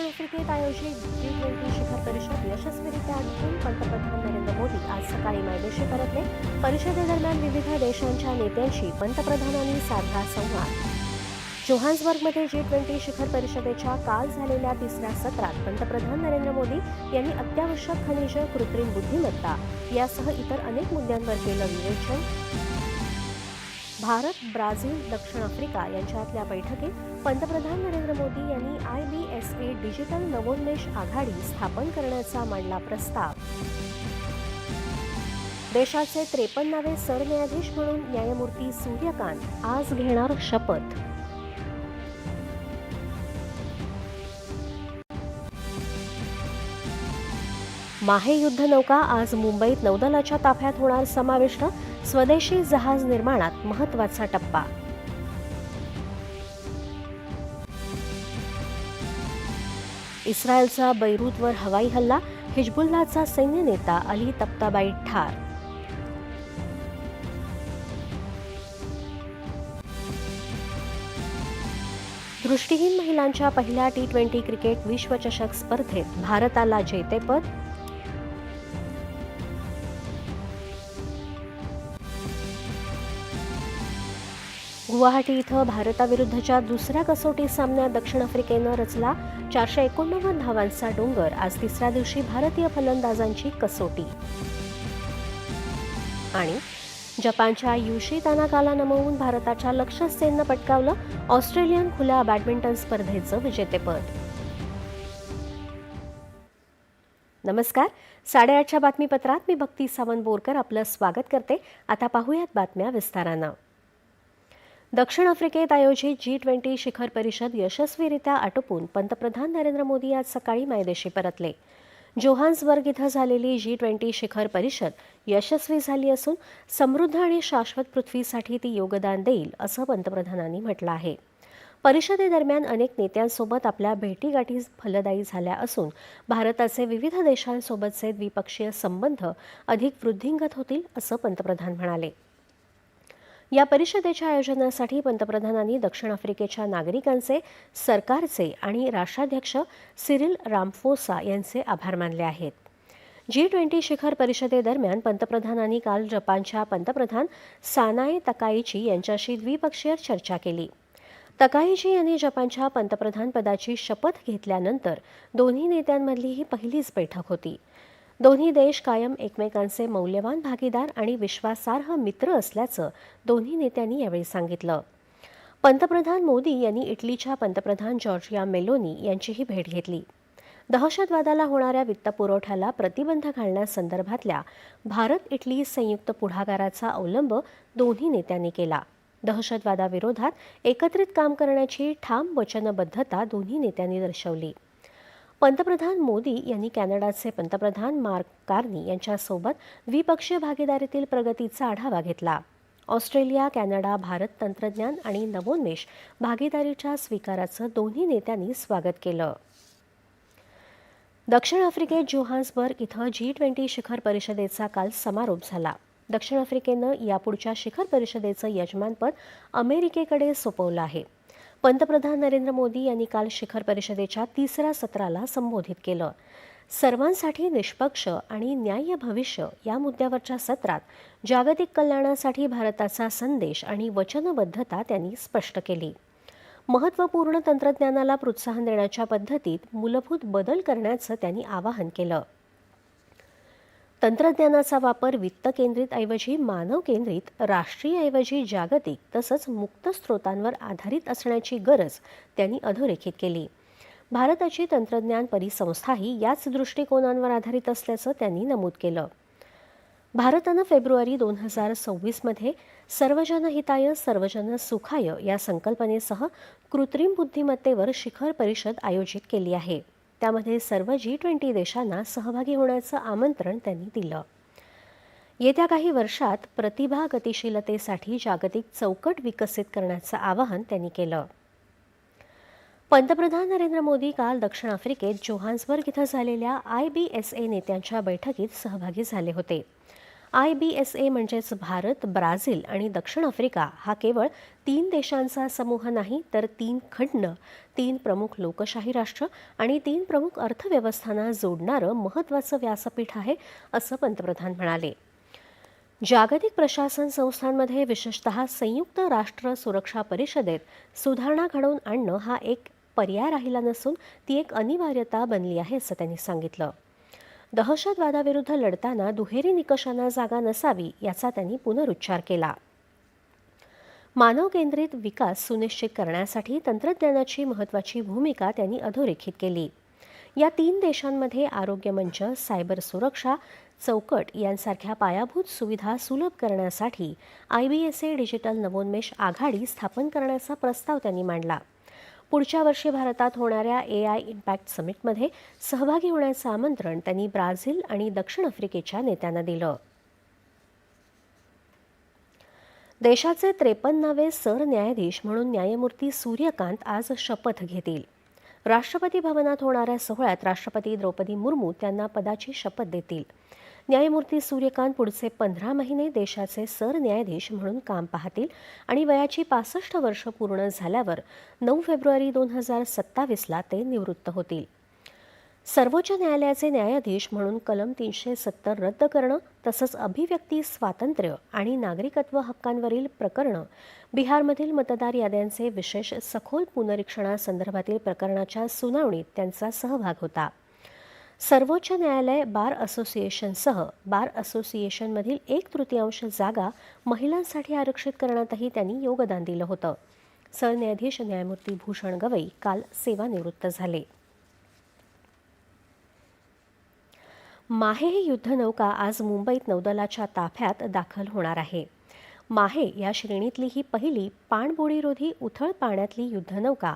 दक्षिण आफ्रिकेत आयोजित जी ट्वेंटी शिखर परिषद यशस्वीरित्या आटोपून पंतप्रधान नरेंद्र मोदी आज सकाळी मायदेशी परतले. परिषदेदरम्यान विविध देशांच्या नेत्यांशी पंतप्रधानांनी साधला संवाद. जोहान्सबर्गमध्ये जी ट्वेंटी शिखर परिषदेच्या काल झालेल्या तिसऱ्या सत्रात पंतप्रधान नरेंद्र मोदी यांनी अत्यावश्यक खनिज कृत्रिम बुद्धिमत्ता यासह इतर अनेक मुद्द्यांवर केलं विवेचन भारत ब्राझील दक्षिण आफ्रिका यांच्यातल्या बैठकीत पंतप्रधान नरेंद्र मोदी यांनी I B S A digital नवोन्मेष आघाडी स्थापन करण्याचा मांडला प्रस्ताव. देशाचे त्रेपन्नावे सरन्यायाधीश म्हणून न्यायमूर्ती सूर्यकांत आज घेणार शपथ. माहे युद्धनौका आज मुंबईत नौदलाच्या ताफ्यात होणार समाविष्ट स्वदेशी जहाज निर्माणात महत्त्वाचा टप्पा. इस्रायलचा बैरूतवर हवाई हल्ला हिजबुल्लाचा सैन्य नेता अली तप्ताबाई ठार. दृष्टीहीन महिलांच्या पहिल्या टी ट्वेंटी क्रिकेट विश्वचषक स्पर्धेत भारताला जेतेपद गुवाहाटी इथं भारताविरुद्धच्या दुसऱ्या कसोटी सामन्यात दक्षिण आफ्रिकेनं रचला चारशे एकोणनव्वद धावांचा डोंगर. आज तिसऱ्या दिवशी भारतीय फलंदाजांची कसोटी. आणि जपानच्या युशी तानाकाला नमवून भारताच्या लक्ष्य सेननं पटकावलं ऑस्ट्रेलियन खुल्या बॅडमिंटन स्पर्धेचं विजेतेपद. नमस्कार. साडेआठच्या बातमीपत्रात मी भक्ती सावंत बोरकर आपलं स्वागत करते. आता पाहूयात बातम्या विस्तारानं. दक्षिण आफ्रिकेत आयोजित जी ट्वेंटी शिखर परिषद यशस्वीरित्या आटोपून पंतप्रधान नरेंद्र मोदी आज सकाळी मायदेशी परतले. जोहान्सबर्ग इथं झालेली जी ट्वेंटी शिखर परिषद यशस्वी झाली असून समृद्ध आणि शाश्वत पृथ्वीसाठी ती योगदान देईल असं पंतप्रधानांनी म्हटलं आहे. परिषदेदरम्यान अनेक नेत्यांसोबत आपल्या भेटीगाठी फलदायी झाल्या असून भारताचे विविध देशांसोबतचे द्विपक्षीय संबंध अधिक वृद्धिंगत होतील असं पंतप्रधान म्हणाले. या परिषदेच्या आयोजनासाठी पंतप्रधानांनी दक्षिण आफ्रिकेच्या नागरिकांचे सरकारचे आणि राष्ट्राध्यक्ष सिरिल रामफोसा यांचे आभार मानले आहेत. जी ट्वेंटी शिखर परिषदेदरम्यान पंतप्रधानांनी काल जपानच्या पंतप्रधान सानाए तकाईची यांच्याशी द्विपक्षीय चर्चा केली. तकाईची यांनी जपानच्या पंतप्रधानपदाची शपथ घेतल्यानंतर दोन्ही नेत्यांमधली ही पहिलीच बैठक होती. दोन्ही देश कायम एकमेकांचे मौल्यवान भागीदार आणि विश्वासार्ह मित्र असल्याचं दोन्ही नेत्यांनी यावेळी सांगितलं. पंतप्रधान मोदी यांनी इटलीच्या पंतप्रधान जॉर्जिया मेलोनी यांचीही भेट घेतली. दहशतवादाला होणाऱ्या वित्तपुरवठ्याला प्रतिबंध घालण्यासंदर्भातल्या भारत इटली संयुक्त पुढाकाराचा अवलंब दोन्ही नेत्यांनी केला. दहशतवादाविरोधात एकत्रित काम करण्याची ठाम वचनबद्धता दोन्ही नेत्यांनी दर्शवली. पंतप्रधान मोदी यांनी कॅनडाचे पंतप्रधान मार्क कार्नी यांच्यासोबत द्विपक्षीय भागीदारीतील प्रगतीचा आढावा घेतला. ऑस्ट्रेलिया कॅनडा भारत तंत्रज्ञान आणि नवोन्मेष भागीदारीच्या स्वीकाराचं दोन्ही नेत्यांनी स्वागत केलं. दक्षिण आफ्रिकेत जोहान्सबर्ग इथं जी ट्वेंटी शिखर परिषदेचा काल समारोप झाला. दक्षिण आफ्रिकेनं यापुढच्या शिखर परिषदेचं यजमानपद अमेरिकेकडे सोपवलं आहे. पंतप्रधान नरेंद्र मोदी यांनी काल शिखर परिषदेच्या तिसऱ्या सत्राला संबोधित केलं. सर्वांसाठी निष्पक्ष आणि न्याय्य भविष्य या मुद्द्यावरच्या सत्रात जागतिक कल्याणासाठी भारताचा संदेश आणि वचनबद्धता त्यांनी स्पष्ट केली. महत्त्वपूर्ण तंत्रज्ञानाला प्रोत्साहन देण्याच्या पद्धतीत मूलभूत बदल करण्याचं त्यांनी आवाहन केलं. तंत्रज्ञानाचा वापर वित्त केंद्रित ऐवजी मानव केंद्रित राष्ट्रीय ऐवजी जागतिक तसंच मुक्त स्रोतांवर आधारित असण्याची गरज त्यांनी अधोरेखित केली. भारताची तंत्रज्ञान परिसंस्थाही याच दृष्टिकोनांवर आधारित असल्याचं त्यांनी नमूद केलं. भारतानं फेब्रुवारी दोन हजार सव्वीसमध्ये सर्वजन हिताय सर्वजन सुखाय या संकल्पनेसह कृत्रिम बुद्धिमत्तेवर शिखर परिषद आयोजित केली आहे. त्यामध्ये सर्व जी ट्वेंटी देशांना सहभागी होण्याचं आमंत्रण त्यांनी दिलं. येत्या काही वर्षात प्रतिभा गतिशीलतेसाठी जागतिक चौकट विकसित करण्याचं आवाहन त्यांनी केलं. पंतप्रधान नरेंद्र मोदी काल दक्षिण आफ्रिकेत जोहान्सबर्ग इथं झालेल्या आय बी एस ए नेत्यांच्या बैठकीत सहभागी झाले होते. आय बी एस ए म्हणजेच भारत ब्राझील आणि दक्षिण आफ्रिका हा केवळ तीन देशांचा समूह नाही तर तीन खंड तीन प्रमुख लोकशाही राष्ट्र आणि तीन प्रमुख अर्थव्यवस्थांना जोडणारं महत्त्वाचं व्यासपीठ आहे असं पंतप्रधान म्हणाले. जागतिक प्रशासन संस्थांमध्ये विशेषतः संयुक्त राष्ट्र सुरक्षा परिषदेत सुधारणा घडवून आणणं हा एक पर्याय राहिला नसून ती एक अनिवार्यता बनली आहे असं त्यांनी सांगितलं. दहशतवादाविरुद्ध लढताना दुहेरी निकषांना जागा नसावी याचा त्यांनी पुनरुच्चार केला. मानव केंद्रित विकास सुनिश्चित करण्यासाठी तंत्रज्ञानाची महत्त्वाची भूमिका त्यांनी अधोरेखित केली. या तीन देशांमध्ये आरोग्य मंच सायबर सुरक्षा चौकट यांसारख्या पायाभूत सुविधा सुलभ करण्यासाठी I B S A digital नवोन्मेष आघाडी स्थापन करण्याचा प्रस्ताव त्यांनी मांडला. पुढच्या वर्षी भारतात होणाऱ्या ए आय इम्पॅक्ट समिटमध्ये सहभागी होण्याचं आमंत्रण त्यांनी ब्राझील आणि दक्षिण आफ्रिकेच्या नेत्यांना दिलं. देशाचे त्रेपन्नावे सरन्यायाधीश म्हणून न्यायमूर्ती सूर्यकांत आज शपथ घेतील. राष्ट्रपती भवनात होणाऱ्या सोहळ्यात राष्ट्रपती द्रौपदी मुर्मू त्यांना पदाची शपथ देतील. न्यायमूर्ती सूर्यकांत पुढचे पंधरा महिने देशाचे सरन्यायाधीश म्हणून काम पाहतील आणि वयाची पासष्ट वर्ष पूर्ण झाल्यावर नऊ फेब्रुवारी दोन हजार सत्तावीसला ते निवृत्त होतील. सर्वोच्च न्यायालयाचे न्यायाधीश म्हणून कलम तीनशे सत्तर रद्द करणं तसंच अभिव्यक्ती स्वातंत्र्य आणि नागरिकत्व हक्कांवरील प्रकरणं बिहारमधील मतदार याद्यांचे विशेष सखोल पुनरीक्षणासंदर्भातील प्रकरणाच्या सुनावणीत त्यांचा सहभाग होता. सर्वोच्च न्यायालय बार असोसिएशनसह बार असोसिएशनमधील एक तृतीयांश जागा महिलांसाठी आरक्षित करण्यातही त्यांनी योगदान दिलं होतं. सरन्यायाधीश न्यायमूर्ती भूषण गवई काल सेवानिवृत्त झाले. माहे ही युद्धनौका आज मुंबईत नौदलाच्या ताफ्यात दाखल होणार आहे. माहे या श्रेणीतली ही पहिली पाणबुडीरोधी उथळ पाण्यातली युद्धनौका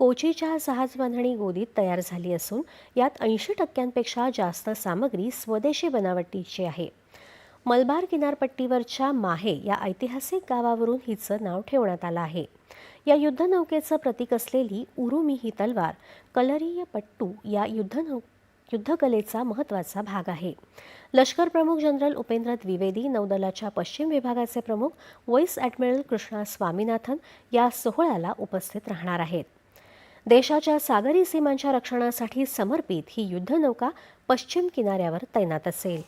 कोचीच्या जहाजबांधणी गोदीत तयार झाली असून यात ऐंशी टक्क्यांपेक्षा जास्त सामग्री स्वदेशी बनावटीची आहे. मलबार किनारपट्टीवरच्या माहे या ऐतिहासिक गावावरून हिचं नाव ठेवण्यात आलं आहे. या युद्धनौकेचं प्रतीक असलेली उरुमी ही तलवार कलरीय पट्टू या युद्धनौ युद्धकलेचा महत्त्वाचा भाग आहे. लष्कर प्रमुख जनरल उपेंद्र द्विवेदी नौदलाच्या पश्चिम विभागाचे प्रमुख व्हाईस ॲडमिरल कृष्णा स्वामीनाथन या सोहळ्याला उपस्थित राहणार आहेत. देशाच्या सागरी सीमांच्या रक्षणासाठी समर्पित ही युद्धनौका पश्चिम किनाऱ्यावर तैनात असेल.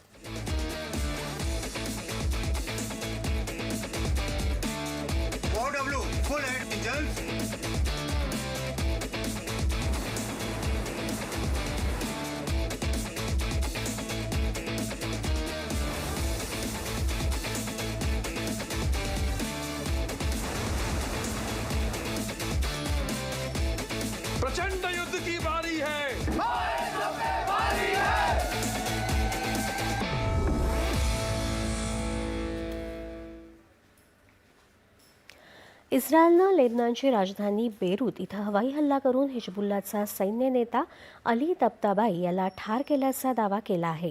इस्रायलनं लेबनानची राजधानी बेरूत इथं हवाई हल्ला करून हिजबुल्लाचा सैन्य नेता अली तप्ताबाई याला ठार केल्याचा दावा केला आहे.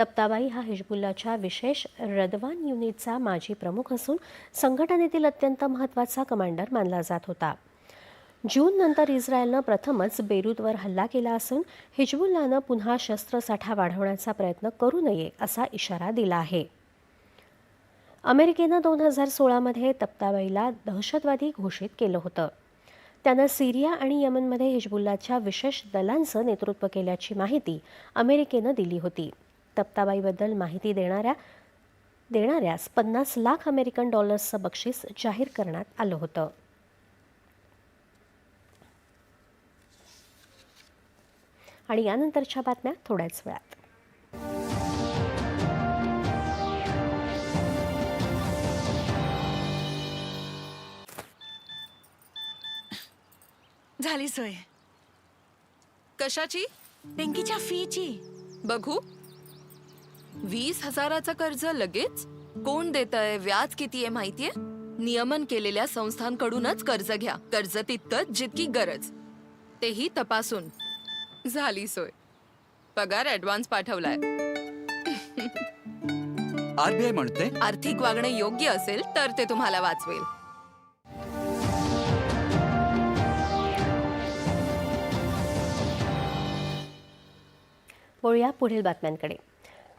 तप्ताबाई हा हिजबुल्लाच्या विशेष रदवान युनिटचा माजी प्रमुख असून संघटनेतील अत्यंत महत्त्वाचा कमांडर मानला जात होता. जून नंतर इस्रायलनं प्रथमच बेरूतवर हल्ला केला असून हिजबुल्लानं पुन्हा शस्त्रसाठा वाढवण्याचा प्रयत्न करू नये असा इशारा दिला आहे. अमेरिकेनं दोन हजार सोळामध्ये तप्ताबाईला दहशतवादी घोषित केलं होतं. त्यानं सिरिया आणि यमनमध्ये हिजबुल्लाच्या विशेष दलांचं नेतृत्व केल्याची माहिती अमेरिकेनं दिली होती. तप्ताबाईबद्दल माहिती देणाऱ्या देणाऱ्यास पन्नास लाख अमेरिकन डॉलर्सचं बक्षीस जाहीर करण्यात आलं होतं. आणि यानंतरच्या बातम्या थोड्याच वेळात. झाली सोय. कशाची? पिंकीच्या फीची. बघू. वीस हजाराचं कर्ज लगेच? कोण देत आहे व्याज किती आहे माहितीये? नियमन केलेल्या संस्थांकडूनच कर्ज घ्या. कर्ज तितकंच जितकी गरज. तेही तपासून. झाली सोय. पगार ऍडव्हान्स पाठवलाय. आरबीआय म्हणते आर्थिक वागणे योग्य असेल तर ते तुम्हाला वाचवेल. वळूया पुढील बातम्यांकडे.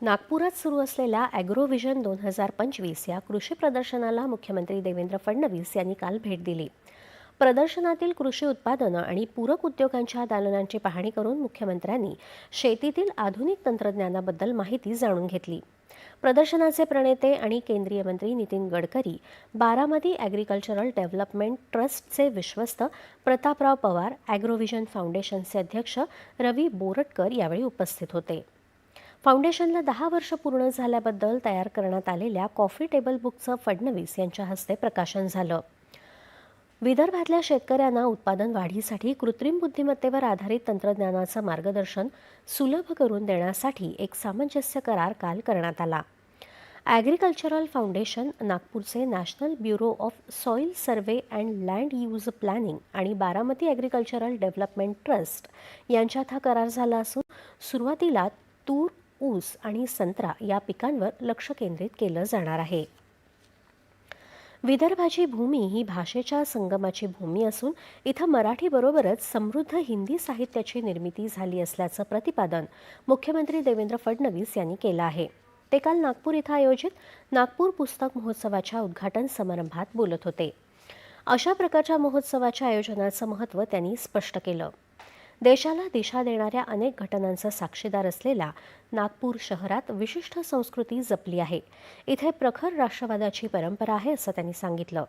नागपुरात सुरू असलेल्या ॲग्रोव्हिजन दोन हजार पंचवीस या कृषी प्रदर्शनाला मुख्यमंत्री देवेंद्र फडणवीस यांनी काल भेट दिली. प्रदर्शनातील कृषी उत्पादनं आणि पूरक उद्योगांच्या दालनांची पाहणी करून मुख्यमंत्र्यांनी शेतीतील आधुनिक तंत्रज्ञानाबद्दल माहिती जाणून घेतली. प्रदर्शनाचे प्रणेते आणि केंद्रीय मंत्री नितीन गडकरी बारामती ॲग्रिकल्चरल डेव्हलपमेंट ट्रस्टचे विश्वस्त प्रतापराव पवार ॲग्रोव्हिजन फाउंडेशनचे अध्यक्ष रवी बोरटकर यावेळी उपस्थित होते. फाउंडेशनला दहा वर्ष पूर्ण झाल्याबद्दल तयार करण्यात आलेल्या कॉफी टेबल बुकचं फडणवीस यांच्या हस्ते प्रकाशन झालं. विदर्भातल्या शेतकऱ्यांना उत्पादन वाढीसाठी कृत्रिम बुद्धिमत्तेवर आधारित तंत्रज्ञानाचं मार्गदर्शन सुलभ करून देण्यासाठी एक सामंजस्य करार काल करण्यात आला. ॲग्रिकल्चरल फाउंडेशन नागपूरचे national bureau of soil survey and land use planning आणि बारामती ॲग्रिकल्चरल डेव्हलपमेंट ट्रस्ट यांच्यात हा करार झाला असून सुरुवातीला तूर ऊस आणि संत्रा या पिकांवर लक्ष केंद्रित केलं जाणार आहे. विदर्भाची भूमी ही भाषेच्या संगमाची भूमी असून इथं मराठीबरोबरच समृद्ध हिंदी साहित्याची निर्मिती झाली असल्याचं प्रतिपादन मुख्यमंत्री देवेंद्र फडणवीस यांनी केलं आहे. ते काल नागपूर इथं आयोजित नागपूर पुस्तक महोत्सवाच्या उद्घाटन समारंभात बोलत होते. अशा प्रकारच्या महोत्सवाच्या आयोजनाचं महत्त्व त्यांनी स्पष्ट केलं. देशाला दिशा देणाऱ्या अनेक घटनांचा साक्षीदार असलेल्या नागपूर शहरात विशिष्ट संस्कृती जपली आहे. इथे प्रखर राष्ट्रवादाची परंपरा आहे असं त्यांनी सांगितलं.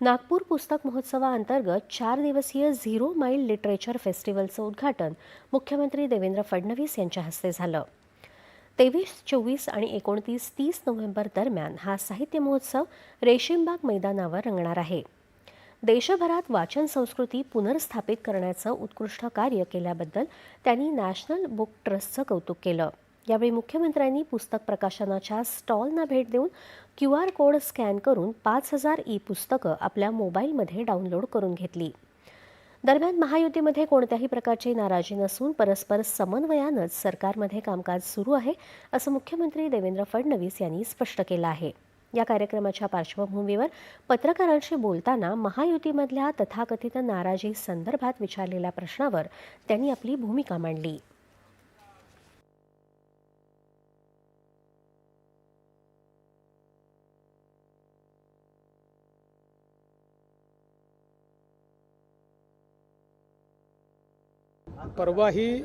नागपूर पुस्तक महोत्सवाअंतर्गत चार दिवसीय झिरो माईल लिटरेचर फेस्टिवलचं उद्घाटन मुख्यमंत्री देवेंद्र फडणवीस यांच्या हस्ते झालं. तेवीस चोवीस आणि एकोणतीस तीस नोव्हेंबर दरम्यान हा साहित्य महोत्सव रेशीमबाग मैदानावर रंगणार आहे. देशभरात वाचन संस्कृती पुनर्स्थापित करण्याचं उत्कृष्ट कार्य केल्याबद्दल त्यांनी नॅशनल बुक ट्रस्टचं कौतुक केलं. यावेळी मुख्यमंत्र्यांनी पुस्तक प्रकाशनाच्या स्टॉलना भेट देऊन क्यू आर कोड स्कॅन करून पाच हजार ई पुस्तकं आपल्या मोबाईलमध्ये डाउनलोड करून घेतली. दरम्यान महायुतीमध्ये कोणत्याही प्रकारची नाराजी नसून परस्पर समन्वयानंच सरकारमध्ये कामकाज सुरू आहे असं मुख्यमंत्री देवेंद्र फडणवीस यांनी स्पष्ट केलं आहे. या कार्यक्रमाच्या पार्श्वभूमीवर पत्रकारांशी बोलताना महायुतीमधल्या तथाकथित नाराजी संदर्भात विचारलेल्या प्रश्नावर त्यांनी आपली भूमिका मांडली. परवाही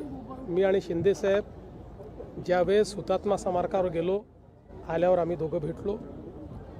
मी आणि शिंदेसाहेब ज्यावेळेस हुतात्मा स्मारकावर गेलो आल्यावर आम्ही दोघं भेटलो.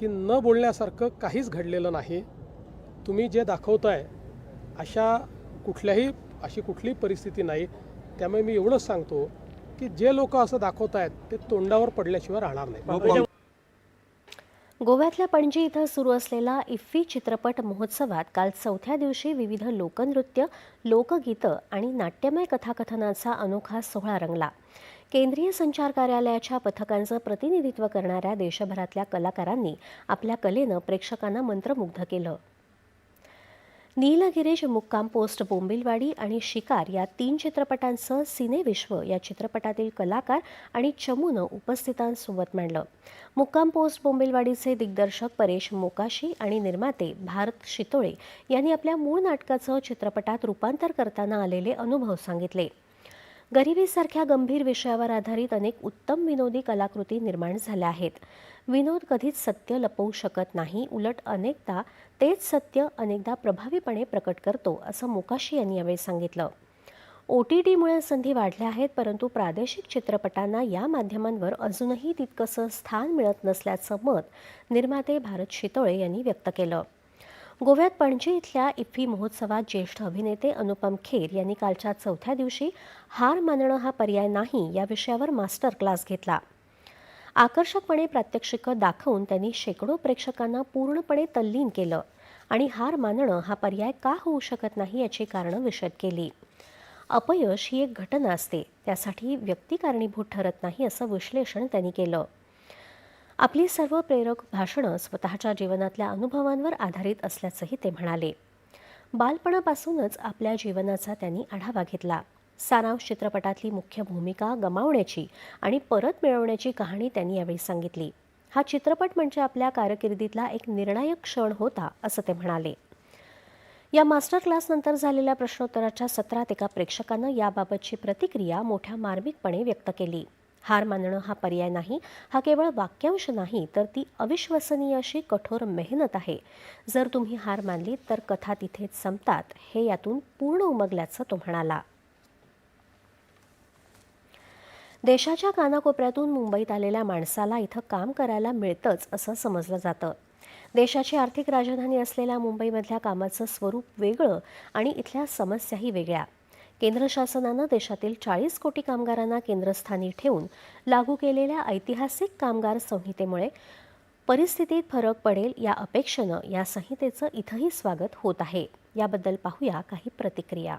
की न बोलण्यासारखं काहीच घडलेलं नाही. तुम्ही जे दाखवताय अशा कुठल्याही अशी कुठलीही परिस्थिती नाही. त्यामुळे मी एवढंच सांगतो की जे लोक असं दाखवत आहेत ते तोंडावर पडल्याशिवाय राहणार नाही. गोव्यातल्या पणजी इथं सुरू असलेला इफ्फी चित्रपट महोत्सवात काल चौथ्या दिवशी विविध लोकनृत्य लोकगीतं आणि नाट्यमय कथाकथनाचा अनोखा सोहळा रंगला. केंद्रीय संचार कार्यालयाच्या पथकांचं प्रतिनिधित्व करणाऱ्या देशभरातल्या कलाकारांनी आपल्या कलेनं प्रेक्षकांना मंत्रमुग्ध केलं. नीलगिरीज मुक्काम पोस्ट बोंबिलवाडी आणि शिकार या तीन चित्रपटांचं सिनेविश्व या चित्रपटातील कलाकार आणि चमूनं उपस्थितांसोबत मांडलं. मुक्काम पोस्ट बोंबिलवाडीचे दिग्दर्शक परेश मोकाशी आणि निर्माते भारत शितोळे यांनी आपल्या मूळ नाटकाचं चित्रपटात रूपांतर करताना आलेले अनुभव सांगितले. गरिबीसारख्या गंभीर विषयावर आधारित अनेक उत्तम विनोदी कलाकृती निर्माण झाल्या आहेत. विनोद कधीच सत्य लपवू शकत नाही उलट अनेकदा तेच सत्य अनेकदा प्रभावीपणे प्रकट करतो असं मोकाशी यांनी यावेळी सांगितलं. ओ टी टीमुळे संधी वाढल्या आहेत परंतु प्रादेशिक चित्रपटांना या माध्यमांवर अजूनही तितकंसं स्थान मिळत नसल्याचं मत निर्माते भारत शितोळे यांनी व्यक्त केलं. गोव्यात पणजी इथल्या इफ्फी महोत्सवात ज्येष्ठ अभिनेते अनुपम खेर यांनी कालच्या चौथ्या दिवशी हार मानणं हा पर्याय नाही या विषयावर मास्टर क्लास घेतला. आकर्षकपणे प्रात्यक्षिकं दाखवून त्यांनी शेकडो प्रेक्षकांना पूर्णपणे तल्लीन केलं आणि हार मानणं हा पर्याय का होऊ शकत नाही याची कारणं विशद केली. अपयश ही एक घटना असते त्यासाठी व्यक्ती कारणीभूत ठरत नाही असं विश्लेषण त्यांनी केलं. आपली सर्व प्रेरक भाषणं स्वतःच्या जीवनातल्या अनुभवांवर आधारित असल्याचंही ते म्हणाले. बालपणापासूनच आपल्या जीवनाचा त्यांनी आढावा घेतला. सारांश चित्रपटातली मुख्य भूमिका गमावण्याची आणि परत मिळवण्याची कहाणी त्यांनी यावेळी सांगितली. हा चित्रपट म्हणजे आपल्या कारकिर्दीतला एक निर्णायक क्षण होता असं ते म्हणाले. या मास्टर क्लासनंतर झालेल्या प्रश्नोत्तराच्या सत्रात एका प्रेक्षकानं याबाबतची प्रतिक्रिया मोठ्या मार्मिकपणे व्यक्त केली. हार मानणं हा पर्याय नाही हा केवळ वाक्यांश नाही तर ती अविश्वसनीय अशी कठोर मेहनत आहे. जर तुम्ही हार मानली तर कथा तिथेच संपतात हे यातून पूर्ण उमगल्याचं तो म्हणाला. देशाच्या कानाकोपऱ्यातून मुंबईत आलेल्या माणसाला इथं काम करायला मिळतंच असं समजलं जातं. देशाची आर्थिक राजधानी असलेल्या मुंबईमधल्या कामाचं स्वरूप वेगळं आणि इथल्या समस्याही वेगळ्या. केंद्र शासनानं देशातील चाळीस कोटी कामगारांना केंद्रस्थानी ठेवून लागू केलेल्या ऐतिहासिक कामगार संहितेमुळे परिस्थितीत फरक पडेल या अपेक्षेनं या संहितेचं इथंही स्वागत होत आहे. याबद्दल पाहूया काही प्रतिक्रिया.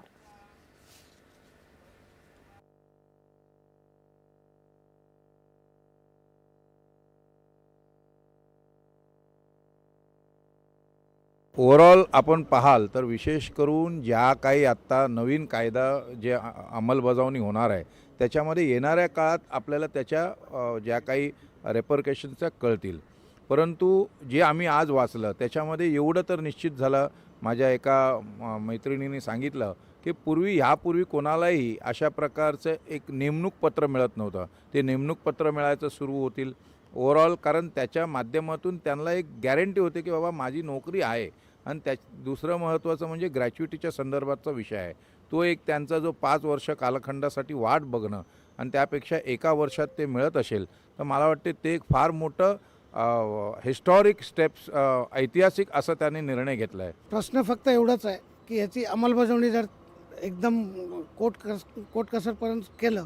ओव्हरऑल आपण पाहाल तर विशेष करून ज्या काही आत्ता नवीन कायदा जे अंमलबजावणी होणार आहे त्याच्यामध्ये येणाऱ्या काळात आपल्याला त्याच्या ज्या काही रेपरकेशन्सच्या कळतील. परंतु जे आम्ही आज वाचलं त्याच्यामध्ये एवढं तर निश्चित झालं माझ्या एका मैत्रिणीने सांगितलं की पूर्वी ह्यापूर्वी कोणालाही अशा प्रकारचं एक नेमणूक पत्र मिळत नव्हतं. ते नेमणूक पत्र मिळायचं सुरू होतील. ओव्हरऑल कारण त्याच्या माध्यमातून त्यांना एक गॅरंटी होते की बाबा माझी नोकरी आहे. आणि त्या दुसरं महत्त्वाचं म्हणजे ग्रॅच्युटीच्या संदर्भातचा विषय आहे. तो एक त्यांचा जो पाच वर्ष कालखंडासाठी वाट बघणं आणि त्यापेक्षा एका वर्षात ते मिळत असेल तर मला वाटते ते एक फार मोठं हिस्टॉरिक स्टेप्स ऐतिहासिक असा त्याने निर्णय घेतला आहे प्रश्न फक्त एवढाच आहे की याची अंमलबजावणी जर एकदम कोट कस कोट कसरपर्यंत केलं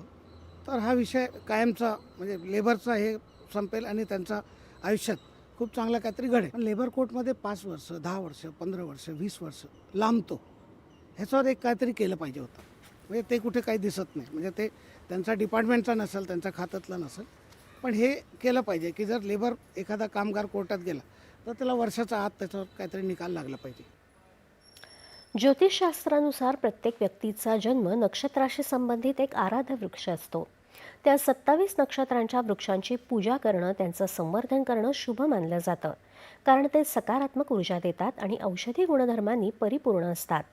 तर हा विषय कायमचा म्हणजे लेबरचा हे संपेल आणि त्यांचा आयुष्यात खूप चांगला काहीतरी घडेल. पण लेबर कोर्टमध्ये पाच वर्ष दहा वर्ष पंधरा वर्ष वीस वर्ष लांबतो. ह्याच्यावर एक काहीतरी केलं पाहिजे होतं. म्हणजे ते कुठे काही दिसत नाही. म्हणजे ते त्यांचा डिपार्टमेंटचा नसेल त्यांच्या खात्यातला नसेल. पण हे केलं पाहिजे की जर लेबर एखादा कामगार कोर्टात गेला तर त्याला वर्षाचा आत त्याच्यावर काहीतरी निकाल लागला पाहिजे. ज्योतिषशास्त्रानुसार प्रत्येक व्यक्तीचा जन्म नक्षत्राशी संबंधित एक आराध्य वृक्ष असतो. त्या सत्तावीस नक्षत्रांच्या वृक्षांची पूजा करणं त्यांचं संवर्धन करणं शुभ मानलं जातं. कारण ते सकारात्मक ऊर्जा देतात आणि औषधी गुणधर्मांनी परिपूर्ण असतात.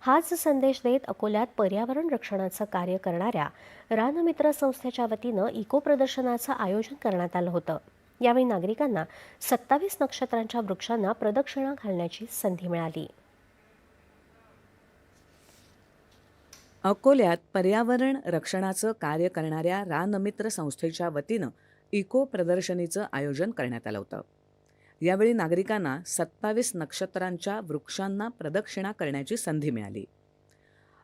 हाच संदेश देत अकोल्यात पर्यावरण रक्षणाचं कार्य करणाऱ्या रानमित्र संस्थेच्या वतीनं इको प्रदर्शनाचं आयोजन करण्यात आलं होतं. यावेळी नागरिकांना सत्तावीस नक्षत्रांच्या वृक्षांना प्रदक्षिणा घालण्याची संधी मिळाली. अकोल्यात पर्यावरण रक्षणाचं कार्य करणाऱ्या रानमित्र संस्थेच्या वतीनं इको प्रदर्शनीचं आयोजन करण्यात आलं होतं. यावेळी नागरिकांना सत्तावीस नक्षत्रांच्या वृक्षांना प्रदक्षिणा करण्याची संधी मिळाली.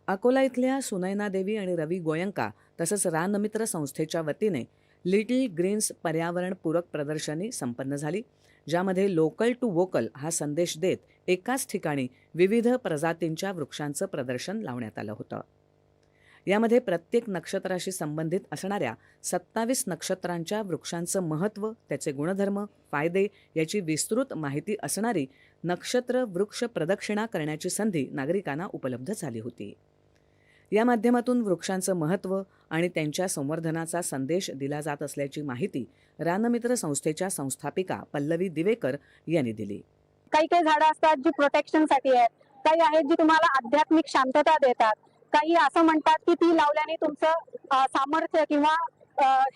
अकोला इथल्या सुनैना देवी आणि रवी गोयंका तसंच रानमित्र संस्थेच्या वतीने लिटिल ग्रीन्स पर्यावरणपूरक प्रदर्शनी संपन्न झाली ज्यामध्ये लोकल टू वोकल हा संदेश देत एकाच ठिकाणी विविध प्रजातींच्या वृक्षांचं प्रदर्शन लावण्यात आलं होतं. यामध्ये प्रत्येक नक्षत्राशी संबंधित असणाऱ्या सत्तावीस नक्षत्रांच्या वृक्षांचं महत्त्व त्याचे गुणधर्म फायदे याची विस्तृत माहिती असणारी नक्षत्र वृक्ष प्रदक्षिणा करण्याची संधी नागरिकांना उपलब्ध झाली होती. या माध्यमातून वृक्षांचं महत्त्व आणि त्यांच्या संवर्धनाचा संदेश दिला जात असल्याची माहिती रानमित्र संस्थेच्या संस्थापिका पल्लवी दिवेकर यांनी दिली. काही काही झाडं असतात जी प्रोटेक्शनसाठी आहेत. काही आहेत जी तुम्हाला आध्यात्मिक शांतता देतात. काही असं म्हणतात की ती लावल्याने तुमचं सामर्थ्य किंवा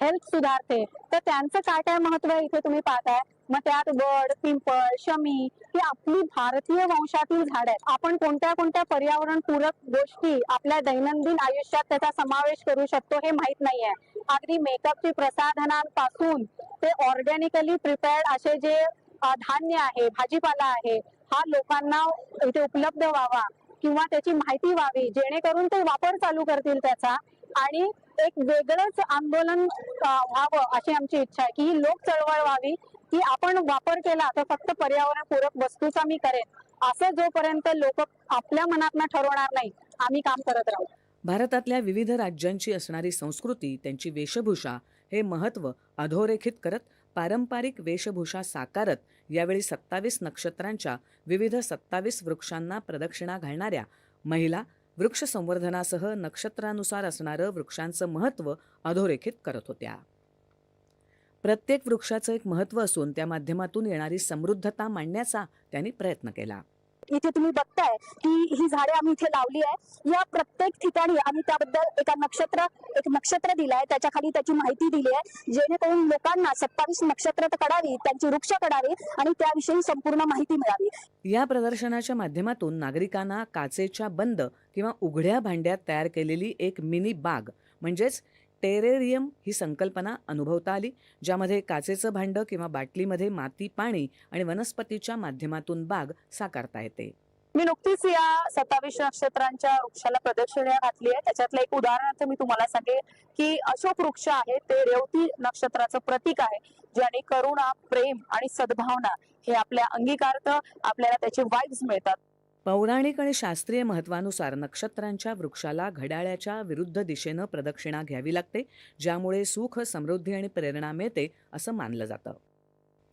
हेल्थ सुधारते. तर त्यांचं काय काय महत्त्व आहे इथे तुम्ही पाहताय? मग त्यात गड पिंपळ शमी ही आपली भारतीय वंशातील झाड आहेत. आपण कोणत्या कोणत्या पर्यावरण पूरक गोष्टी आपल्या दैनंदिन आयुष्यात त्याचा समावेश करू शकतो हे माहीत नाहीये. अगदी मेकअपची प्रसाधनांपासून ते ऑर्गॅनिकली प्रिपेअर्ड असे जे धान्य आहे भाजीपाला आहे हा लोकांना इथे उपलब्ध व्हावा. किंवा त्याची माहिती व्हावी जेणेकरून ते वापर चालू करतील त्याचा. आणि एक वेगळंच आंदोलन व्हावं अशी आमची इच्छा आहे की ही लोक चळवळ व्हावी की आपण वापर केला तर फक्त पर्यावरणपूरक वस्तूचा मी करेन. असं जोपर्यंत लोक आपल्या मनातनं ठरवणार नाही आम्ही काम करत राहू. भारतातल्या विविध राज्यांची असणारी संस्कृती त्यांची वेशभूषा हे महत्त्व अधोरेखित करत पारंपरिक वेशभूषा साकारत यावेळी सत्तावीस नक्षत्रांच्या विविध सत्तावीस वृक्षांना प्रदक्षिणा घालणाऱ्या महिला वृक्ष संवर्धनासह नक्षत्रानुसार असणारं वृक्षांचं महत्त्व अधोरेखित करत होत्या. प्रत्येक वृक्षाचं एक महत्त्व असून त्या माध्यमातून येणारी समृद्धता मांडण्याचा त्यांनी प्रयत्न केला. इथे तुम्ही बघताय की ही झाडे आम्ही इथे लावली आहे. या प्रत्येक ठिकाणी आम्ही त्याबद्दल एका नक्षत्र एक नक्षत्र दिलंय. त्याच्याखाली त्याची माहिती दिली आहे. जेणेकरून लोकांना सत्तावीस नक्षत्र कळावी त्यांची वृक्ष कळावी आणि त्याविषयी संपूर्ण माहिती मिळावी. या प्रदर्शनाच्या माध्यमातून नागरिकांना काचेच्या बंद किंवा उघड्या भांड्यात तयार केलेली एक मिनी बाग म्हणजेच टेरेरियम ही संकल्पना अनुभवता आली ज्यामध्ये काचेचं भांडं किंवा बाटलीमध्ये माती पाणी आणि वनस्पतीच्या माध्यमातून बाग साकारता येते. मी नुकतीच या सत्तावीस नक्षत्रांच्या वृक्षाला प्रदक्षिणा घातली आहे. त्याच्यातलं एक उदाहरणार्थ मी तुम्हाला सांगेन की अशोक वृक्ष आहे ते रेवती नक्षत्राचं प्रतीक आहे ज्याने करुणा प्रेम आणि सद्भावना हे आपल्या अंगीकारत आपल्याला त्याचे वाईब्स मिळतात. पौराणिक आणि शास्त्रीय महत्वानुसार नक्षत्रांच्या वृक्षाला घड्याळ्याच्या विरुद्ध दिशेनं प्रदक्षिणा घ्यावी लागते ज्यामुळे सुख समृद्धी आणि प्रेरणा मिळते असं मानलं जातं.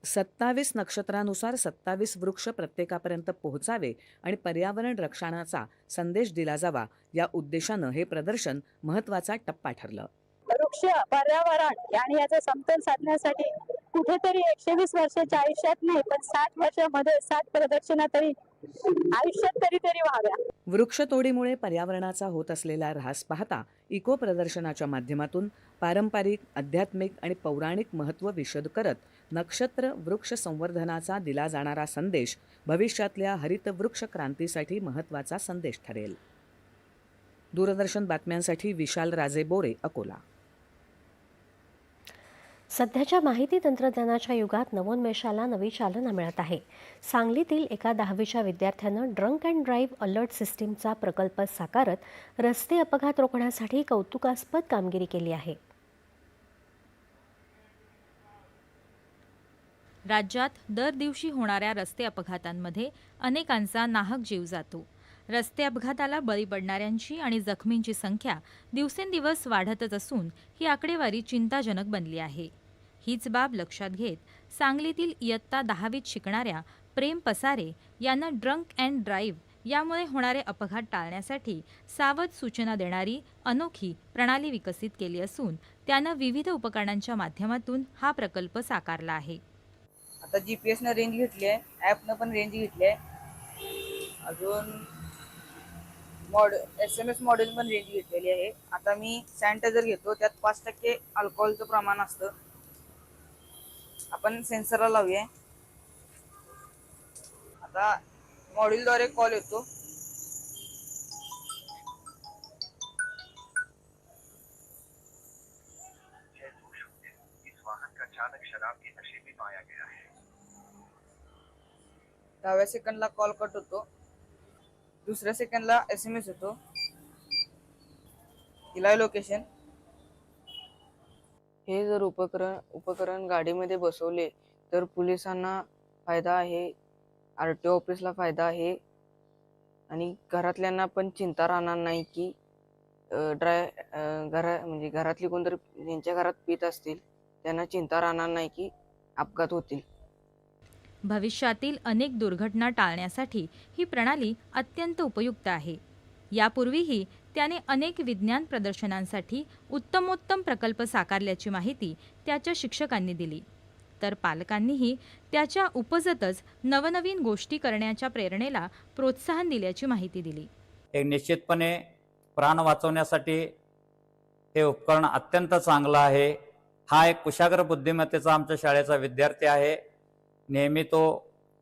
सत्तावीस नक्षत्रानुसार सत्तावीस वृक्ष प्रत्येकापर्यंत पोहोचावे आणि पर्यावरण रक्षणाचा संदेश दिला जावा या उद्देशानं हे प्रदर्शन महत्त्वाचा टप्पा ठरलं. वृक्ष पर्यावरण आणि याचं समतोल साधण्यासाठी कुठेतरी एकशे वीस वर्षाच्या आयुष्यात नाही पण साठ वर्षामध्ये सात प्रदक्षिणा तरी आयुष्यात तरी तरी व्हाव्या वृक्षतोडीमुळे पर्यावरणाचा होत असलेला ऱ्हास पाहता इको प्रदर्शनाच्या माध्यमातून पारंपरिक आध्यात्मिक आणि पौराणिक महत्त्व विशद करत नक्षत्र वृक्ष संवर्धनाचा दिला जाणारा संदेश भविष्यातल्या हरित वृक्ष क्रांतीसाठी महत्त्वाचा संदेश ठरेल. दूरदर्शन बातम्यांसाठी विशाल राजे बोरे अकोला. सध्याच्या माहिती तंत्रज्ञानाच्या युगात नवोन्मेषाला नवी चालना मिळत आहे. सांगलीतील एका दहावीच्या विद्यार्थ्यानं ड्रंक अँड ड्राईव्ह अलर्ट सिस्टीमचा प्रकल्प साकारत रस्ते अपघात रोखण्यासाठी कौतुकास्पद कामगिरी केली आहे. राज्यात दर दिवशी होणाऱ्या रस्ते अपघातांमध्ये अनेकांचा नाहक जीव जातो. रस्ते अपघाताला बळी पडणाऱ्यांची आणि जखमींची संख्या दिवसेंदिवस वाढतच असून ही आकडेवारी चिंताजनक बनली आहे. हीच बाब लक्षात घेत सांगलीतील इयत्ता दहावीत शिकणाऱ्या प्रेम पसारे यांना ड्रंक अँड ड्राईव्ह यामुळे होणारे अपघात टाळण्यासाठी सावध सूचना देणारी अनोखी प्रणाली विकसित केली असून त्यानं विविध उपकरणांच्या माध्यमातून हा प्रकल्प साकारला आहे. आता जी पी एसनं रेंज घेतली आहे ॲपनं पण रेंज घेतली आहे. अजून mod S M S model पण रेंज घेतलेली आहे. आता मी सॅनिटायझर घेतो त्यात पाच टक्के अल्कोहोलचं प्रमाण असतं. आपण सेन्सरला लावूया. आता मॉड्यूलद्वारे कॉल येतो. दहाव्या सेकंडला कॉल कट होतो. दुसऱ्या सेकंडला एस एम एस येतो दिलाय लोकेशन हे जर उपकरण उपकरण गाडीमध्ये बसवले तर पोलिसांना फायदा आहे आर टी ओ ऑफिसला फायदा आहे. आणि घरातल्यांना पण चिंता राहणार नाही की ड्राय घरा म्हणजे घरातली कोणतरी ज्यांच्या घरात पीत असतील त्यांना चिंता राहणार नाही की अपघात होतील. भविष्यातील अनेक दुर्घटना टाळण्यासाठी ही प्रणाली अत्यंत उपयुक्त आहे. यापूर्वीही त्याने अनेक विज्ञान प्रदर्शनांसाठी उत्तमोत्तम प्रकल्प साकारल्याची माहिती त्याच्या शिक्षकांनी दिली. तर पालकांनीही त्याच्या उपजतच नवनवीन गोष्टी करण्याच्या प्रेरणेला प्रोत्साहन दिल्याची माहिती दिली. एक निश्चितपणे प्राण वाचवण्यासाठी हे उपकरण अत्यंत चांगलं आहे. हा एक कुशाग्र बुद्धिमत्तेचा आमच्या शाळेचा विद्यार्थी आहे. नेहमी तो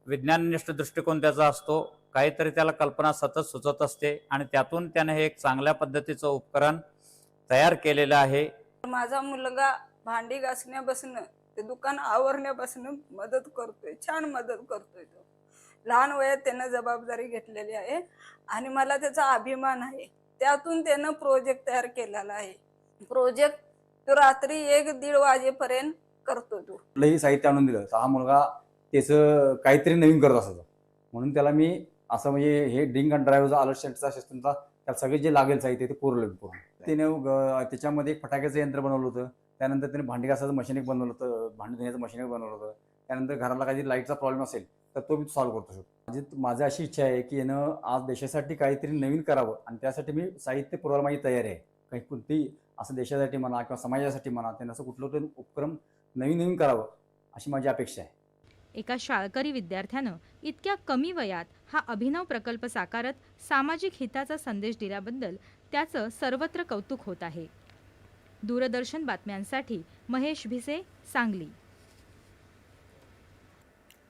विज्ञाननिष्ठ दृष्टिकोन त्याचा असतो. काहीतरी त्याला कल्पना सतत सुचत असते आणि त्यातून त्याने हे एक चांगल्या पद्धतीचं उपकरण तयार केलेलं आहे. माझा मुलगा भांडी घासण्यापासून ते दुकान आवरण्यापासून मदत करतोय छान मदत करतोय तो. लहान वयात त्यानं जबाबदारी घेतलेली आहे आणि मला त्याचा अभिमान आहे. त्यातून त्यानं प्रोजेक्ट तयार केलेला आहे. प्रोजेक्ट तो रात्री एक दीड वाजेपर्यंत करतो तो. कुठलंही साहित्य आणून दिलं हा मुलगा त्याचं काहीतरी नवीन करत असायचं. म्हणून त्याला मी असं म्हणजे हे ड्रिंक अँड ड्राईव्हचा अलर्ट सेंटरचा सिस्टमचा त्यात सगळे जे लागेल साहित्य ते कोरलं पूर्ण. त्याने ग- त्याच्यामध्ये एक फटाक्याचं यंत्र बनवलं होतं. त्यानंतर त्याने भांडी घासाचं मशीन एक बनवलं होतं भांडी धुण्याचं मशीन एक बनवलं होतं. त्यानंतर घराला काही लाईटचा प्रॉब्लेम असेल तर तो मी सॉल्व्ह करतो शकतो. माझी माझी अशी इच्छा आहे की यानं आज देशासाठी काहीतरी नवीन करावं आणि त्यासाठी मी साहित्य पुरवायला माझी तयारी आहे. काही कोणती असं देशासाठी म्हणा किंवा समाजासाठी म्हणा त्यांना असं कुठलं तरी उपक्रम नवीन नवीन करावं अशी माझी अपेक्षा आहे. एका शाळकरी विद्यार्थ्यानं इतक्या कमी वयात हा अभिनव प्रकल्प साकारत सामाजिक हिताचा संदेश दिल्याबद्दल त्याचं सर्वत्र कौतुक होत आहे. दूरदर्शन बातम्यांसाठी महेश भिसे सांगली.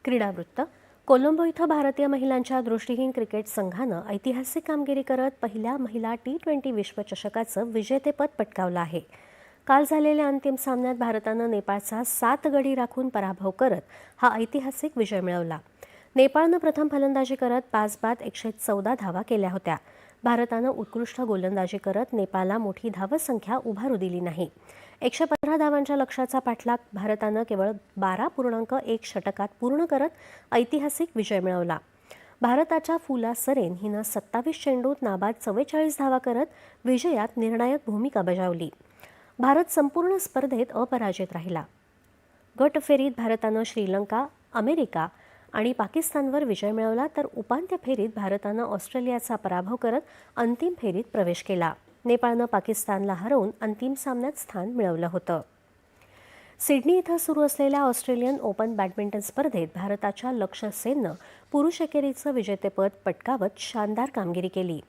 क्रीडावृत्त. कोलंबो इथं भारतीय महिलांच्या दृष्टीहीन क्रिकेट संघानं ऐतिहासिक कामगिरी करत पहिल्या महिला टी ट्वेंटी विश्वचषकाचं विजेतेपद पटकावलं आहे. काल झालेल्या अंतिम सामन्यात भारतानं नेपाळचा सात गडी राखून पराभव करत हा ऐतिहासिक विजय मिळवला. नेपाळनं प्रथम फलंदाजी करत पाच बाद एकशे चौदा धावा केल्या होत्या. भारतानं उत्कृष्ट गोलंदाजी करत नेपाळला मोठी धावसंख्या उभारू दिली नाही. एकशे पंधरा धावांच्या लक्ष्याचा पाठलाग भारतानं केवळ बारा पूर्णांक एक षटकात पूर्ण करत ऐतिहासिक विजय मिळवला. भारताच्या फुला सरेन हिनं सत्तावीस चेंडूत नाबाद चव्वेचाळीस धावा करत विजयात निर्णायक भूमिका बजावली. भारत संपूर्ण स्पर्धेत अपराजित राहिला. गट फेरीत भारतानं श्रीलंका अमेरिका आणि पाकिस्तानवर विजय मिळवला तर उपांत्य फेरीत भारतानं ऑस्ट्रेलियाचा पराभव करत अंतिम फेरीत प्रवेश केला. नेपाळनं पाकिस्तानला हरवून अंतिम सामन्यात स्थान मिळवलं होतं. सिडनी इथं सुरू असलेल्या ऑस्ट्रेलियन ओपन बॅडमिंटन स्पर्धेत भारताच्या लक्ष्य सेननं पुरुष एकेरीचं विजेतेपद पटकावत शानदार कामगिरी केली.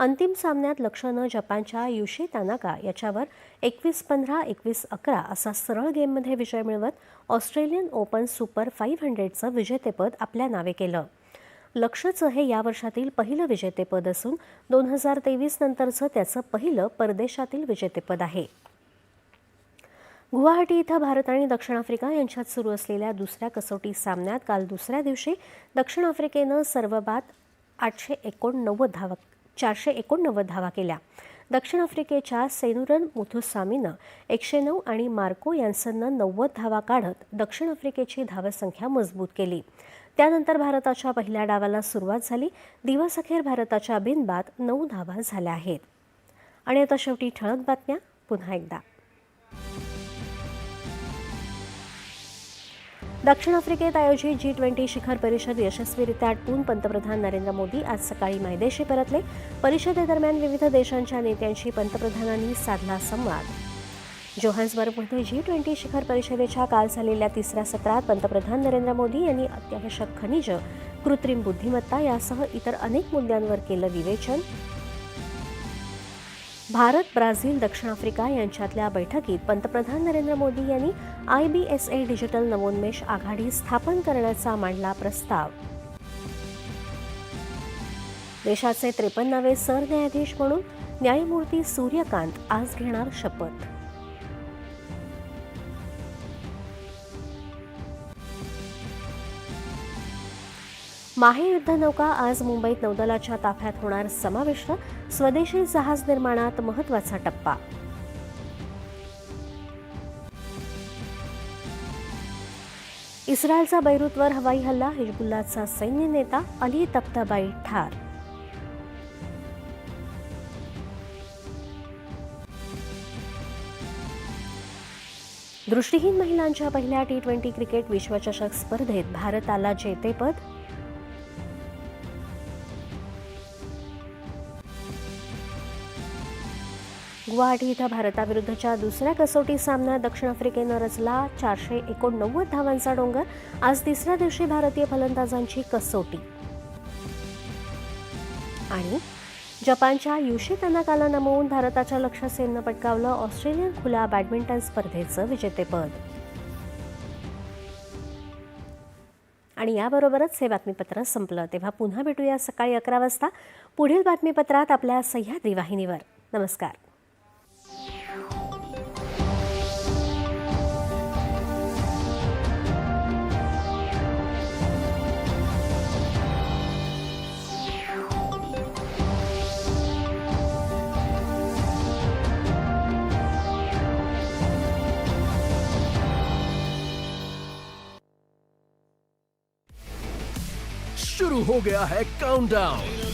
अंतिम सामन्यात लक्ष्यनं जपानच्या युशी तानाका याच्यावर एकवीस पंधरा एकवीस अकरा असा सरळ गेममध्ये विजय मिळवत ऑस्ट्रेलियन ओपन सुपर फाईव्ह हंड्रेडचं विजेतेपद आपल्या नावे केलं. लक्ष्यचं हे या वर्षातील पहिलं विजेतेपद असून दोन हजार तेवीस नंतरचं त्याचं पहिलं परदेशातील विजेतेपद आहे. गुवाहाटी इथं भारत आणि दक्षिण आफ्रिका यांच्यात सुरू असलेल्या दुसऱ्या कसोटी सामन्यात काल दुसऱ्या दिवशी दक्षिण आफ्रिकेनं सर्वबाद आठशे एकोणनव्वद धावक चारशे एकोणनव्वद धावा केल्या. दक्षिण आफ्रिकेच्या सेनुरन मुथुस्वामीनं एकशे नऊ आणि मार्को यान्सननं नव्वद धावा काढत दक्षिण आफ्रिकेची धावसंख्या मजबूत केली. त्यानंतर भारताच्या पहिल्या डावाला सुरुवात झाली. दिवसअखेर भारताच्या बिनबाद नऊ धावा झाल्या आहेत. आणि आता शेवटी ठळक बातम्या. पुन्हा एकदा. दक्षिण आफ्रिकेत आयोजित जी ट्वेंटी शिखर परिषद यशस्वीरित्या आटपून पंतप्रधान नरेंद्र मोदी आज सकाळी मायदेशी परतले. परिषदेदरम्यान विविध देशांच्या नेत्यांशी पंतप्रधानांनी साधला संवाद. जोहान्सबर्गमध्ये जी ट्वेंटी शिखर परिषदेच्या काल झालेल्या तिसऱ्या सत्रात पंतप्रधान नरेंद्र मोदी यांनी अत्यावश्यक खनिज कृत्रिम बुद्धिमत्ता यासह इतर अनेक मुद्द्यांवर केलं विवेचन. भारत ब्राझील दक्षिण आफ्रिका यांच्यातल्या बैठकीत पंतप्रधान नरेंद्र मोदी यांनी I B S A digital नवोन्मेष आघाडी स्थापन करण्याचा मांडला प्रस्ताव. देशाचे त्रेपन्नावे सरन्यायाधीश म्हणून न्यायमूर्ती सूर्यकांत आज घेणार शपथ. माहे युद्धनौका आज मुंबईत नौदलाच्या ताफ्यात होणार समाविष्ट स्वदेशी जहाज निर्माणात महत्त्वाचा टप्पा. इस्रायलचा बैरूतवर हवाई हल्ला हिजबुल्लाचा सैन्य नेता अली तप्ताबाई ठार. दृष्टीहीन महिलांच्या पहिल्या टी ट्वेंटी क्रिकेट विश्वचषक स्पर्धेत भारताला जेतेपद गुवाहाटी इथं भारताविरुद्धच्या दुसऱ्या कसोटी सामन्यात दक्षिण आफ्रिकेनं रचला चारशे एकोणनव्वद धावांचा डोंगर. आज तिसऱ्या दिवशी भारतीय फलंदाजांची कसोटी. आणि जपानच्या युशी तनाकाला नमवून भारताच्या लक्ष सेननं पटकावलं ऑस्ट्रेलियन खुल्या बॅडमिंटन स्पर्धेचं विजेतेपद. आणि याबरोबरच हे बातमीपत्र संपलं. तेव्हा पुन्हा भेटूया सकाळी अकरा वाजता. पुढील बातमीपत्रात आपल्या सह्याद्री वाहिनीवर. नमस्कार. हो गया है काउंटडाउन